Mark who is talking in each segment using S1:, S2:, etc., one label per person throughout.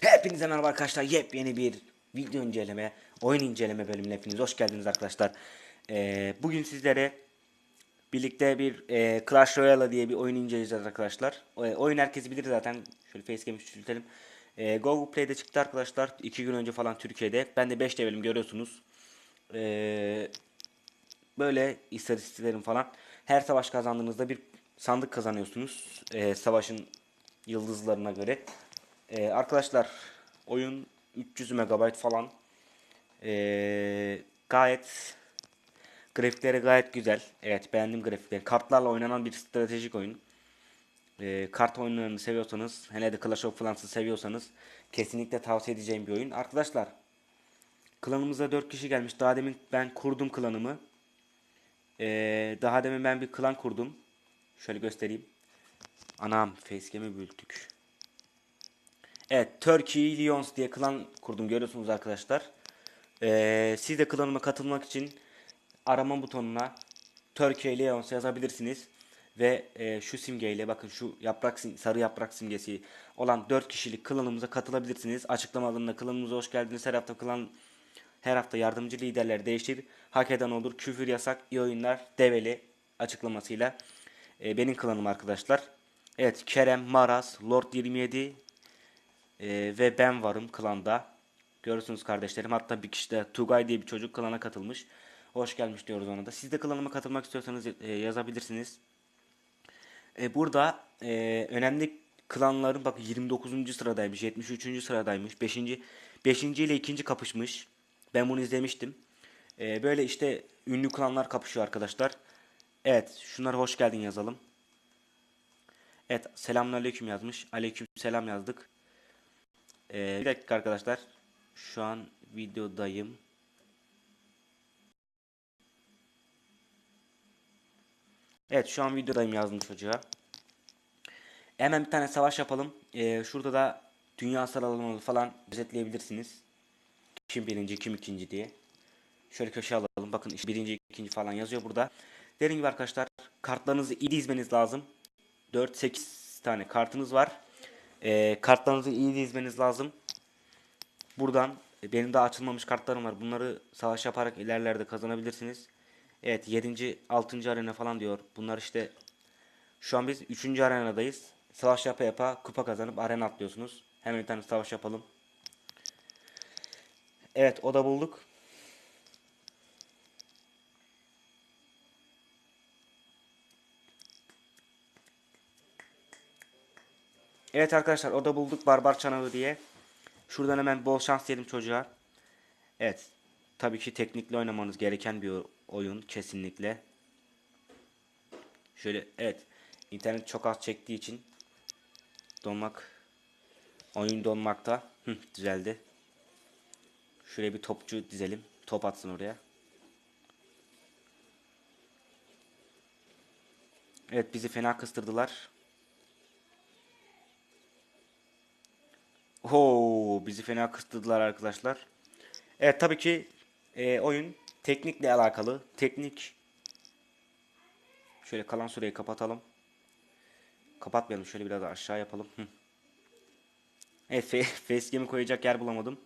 S1: Hepinize merhaba arkadaşlar. Yepyeni bir video inceleme, oyun inceleme bölümüne hepiniz hoş geldiniz arkadaşlar. Ee, bugün sizlere birlikte bir e, Clash Royale diye bir oyun inceleyeceğiz arkadaşlar. O, oyun herkes bilir zaten. Şöyle facecam'i küçültelim. E, Google Play'de çıktı arkadaşlar. 2 gün önce falan Türkiye'de. Ben de 5 levelim görüyorsunuz. Ee, böyle istatistiklerim falan. Her savaş kazandığınızda bir sandık kazanıyorsunuz. Ee, savaşın yıldızlarına göre. Ee, arkadaşlar oyun 300 MB falan. Ee, gayet grafikleri gayet güzel. Evet beğendim grafikleri. Kartlarla oynanan bir stratejik oyun. Ee, kart oyunlarını seviyorsanız, hele de Clash of Clans'ı seviyorsanız kesinlikle tavsiye edeceğim bir oyun. Arkadaşlar Klanımıza 4 kişi gelmiş. Daha demin ben kurdum klanımı. Ee, daha demin ben bir klan kurdum. Şöyle göstereyim. Anam facecam'i büyüttük. Evet Turkey Lions diye klan kurdum görüyorsunuz arkadaşlar. Ee, siz de klanıma katılmak için arama butonuna Turkey Lions yazabilirsiniz. Ve e, şu simgeyle bakın şu yaprak sarı yaprak simgesi olan 4 kişilik klanımıza katılabilirsiniz. Açıklamalarında klanımıza hoş geldiniz. Her hafta klan her hafta yardımcı liderler değişir. Hak eden olur. Küfür yasak. iyi oyunlar. Develi açıklamasıyla. E, benim klanım arkadaşlar. Evet Kerem, Maras, Lord 27 e, ve ben varım klanda. Görürsünüz kardeşlerim. Hatta bir kişi de Tugay diye bir çocuk klana katılmış. Hoş gelmiş diyoruz ona da. Siz de klanıma katılmak istiyorsanız e, yazabilirsiniz. E, burada e, önemli klanların bak 29. sıradaymış, 73. sıradaymış, 5. 5. ile 2. kapışmış. Ben bunu izlemiştim. E, böyle işte ünlü klanlar kapışıyor arkadaşlar. Evet, şunlara hoş geldin yazalım. Evet, selamünaleyküm yazmış. Aleyküm selam yazdık. E, bir dakika arkadaşlar. Şu an videodayım. Evet şu an videodayım yazdım çocuğa. Hemen bir tane savaş yapalım. Ee, şurada da dünya sıralamaları falan özetleyebilirsiniz. Kim birinci, kim ikinci diye. Şöyle köşe alalım. Bakın işte birinci, ikinci falan yazıyor burada. Dediğim gibi arkadaşlar kartlarınızı iyi dizmeniz lazım. 4-8 tane kartınız var. Ee, kartlarınızı iyi dizmeniz lazım. Buradan e, benim daha açılmamış kartlarım var. Bunları savaş yaparak ilerlerde kazanabilirsiniz. Evet 7. 6. arena falan diyor. Bunlar işte şu an biz 3. arenadayız. Savaş yapa yapa kupa kazanıp arena atlıyorsunuz. Hemen bir tane savaş yapalım. Evet o da bulduk. Evet arkadaşlar o da bulduk barbar çanağı diye. Şuradan hemen bol şans diyelim çocuğa. Evet. Tabii ki teknikle oynamanız gereken bir oyun kesinlikle. Şöyle evet. internet çok az çektiği için donmak oyun donmakta. Hı, düzeldi. Şuraya bir topçu dizelim. Top atsın oraya. Evet bizi fena kıstırdılar. Oo, bizi fena kıstırdılar arkadaşlar. Evet tabii ki e, oyun teknikle alakalı. Teknik şöyle kalan süreyi kapatalım. Kapatmayalım. Şöyle biraz aşağı yapalım. Hı. Evet facecam'i koyacak yer bulamadım.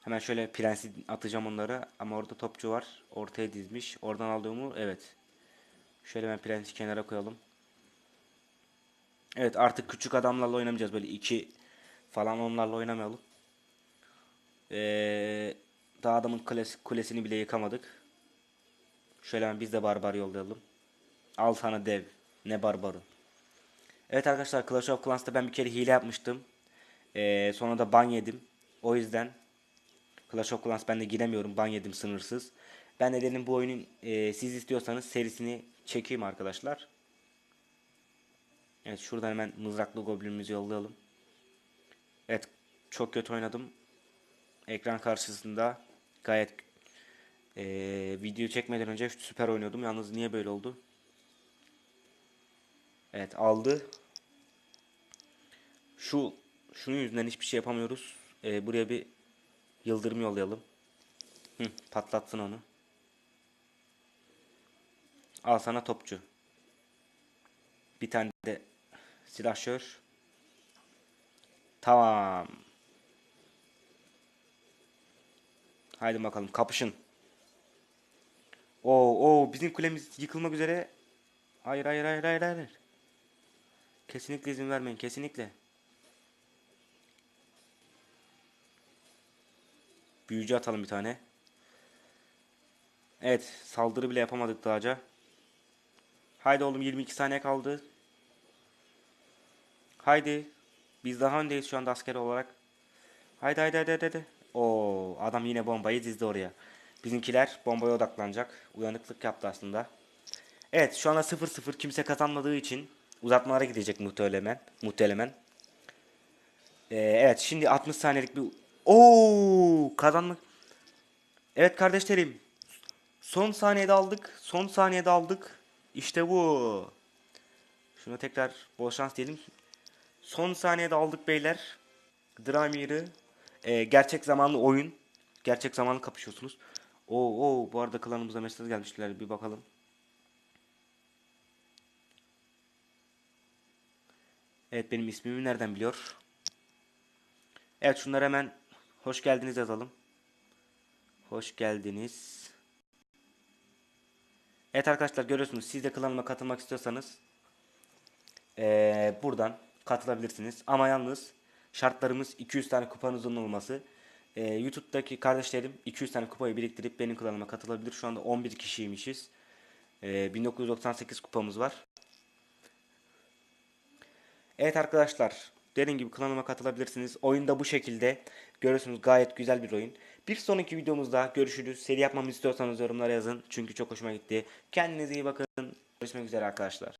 S1: Hemen şöyle prensi atacağım onları. Ama orada topçu var. Ortaya dizmiş. Oradan aldığımı evet. Şöyle ben prensi kenara koyalım. Evet artık küçük adamlarla oynamayacağız. Böyle iki falan onlarla oynamayalım. Ee, daha adamın kulesi, kulesini bile yıkamadık. Şöyle hemen biz de barbar yollayalım. Al sana dev. Ne barbarı. Evet arkadaşlar Clash of Clans'ta ben bir kere hile yapmıştım. Ee, sonra da ban yedim. O yüzden Clash of Clans ben de giremiyorum. Ban yedim sınırsız. Ben de dedim bu oyunun e, siz istiyorsanız serisini çekeyim arkadaşlar. Evet şuradan hemen mızraklı goblinimizi yollayalım. Evet çok kötü oynadım. Ekran karşısında gayet e, video çekmeden önce süper oynuyordum. Yalnız niye böyle oldu? Evet aldı. Şu şunun yüzünden hiçbir şey yapamıyoruz. E, buraya bir yıldırım yollayalım. Hı, patlatsın onu. Al sana topçu. Bir tane de silahşör. Tamam. Haydi bakalım kapışın. Oo, oo bizim kulemiz yıkılmak üzere. Hayır hayır hayır hayır hayır. Kesinlikle izin vermeyin kesinlikle. Büyücü atalım bir tane. Evet saldırı bile yapamadık dağca. Haydi oğlum 22 saniye kaldı. Haydi. Biz daha öndeyiz şu anda asker olarak. Haydi haydi haydi haydi. Oo adam yine bombayı dizdi oraya. Bizimkiler bombaya odaklanacak. Uyanıklık yaptı aslında. Evet şu anda 0-0 kimse kazanmadığı için uzatmalara gidecek muhtemelen. Muhtemelen. Ee, evet şimdi 60 saniyelik bir... Oo kazanmak. Evet kardeşlerim. Son saniyede aldık. Son saniyede aldık. İşte bu. Şuna tekrar bol şans diyelim. Son saniyede aldık beyler. Dramir'i. Ee, gerçek zamanlı oyun. Gerçek zamanlı kapışıyorsunuz. Oo, oo bu arada klanımıza mesaj gelmişler. Bir bakalım. Evet benim ismimi nereden biliyor? Evet şunları hemen hoş geldiniz yazalım. Hoş geldiniz. Evet arkadaşlar görüyorsunuz siz de klanıma katılmak istiyorsanız eee, buradan katılabilirsiniz. Ama yalnız şartlarımız 200 tane kupanızın olması. Eee, YouTube'daki kardeşlerim 200 tane kupayı biriktirip benim klanıma katılabilir. Şu anda 11 kişiymişiz. Eee, 1998 kupamız var. Evet arkadaşlar dediğim gibi kanalıma katılabilirsiniz. Oyunda bu şekilde. Görüyorsunuz gayet güzel bir oyun. Bir sonraki videomuzda görüşürüz. Seri yapmamı istiyorsanız yorumlara yazın. Çünkü çok hoşuma gitti. Kendinize iyi bakın. Görüşmek üzere arkadaşlar.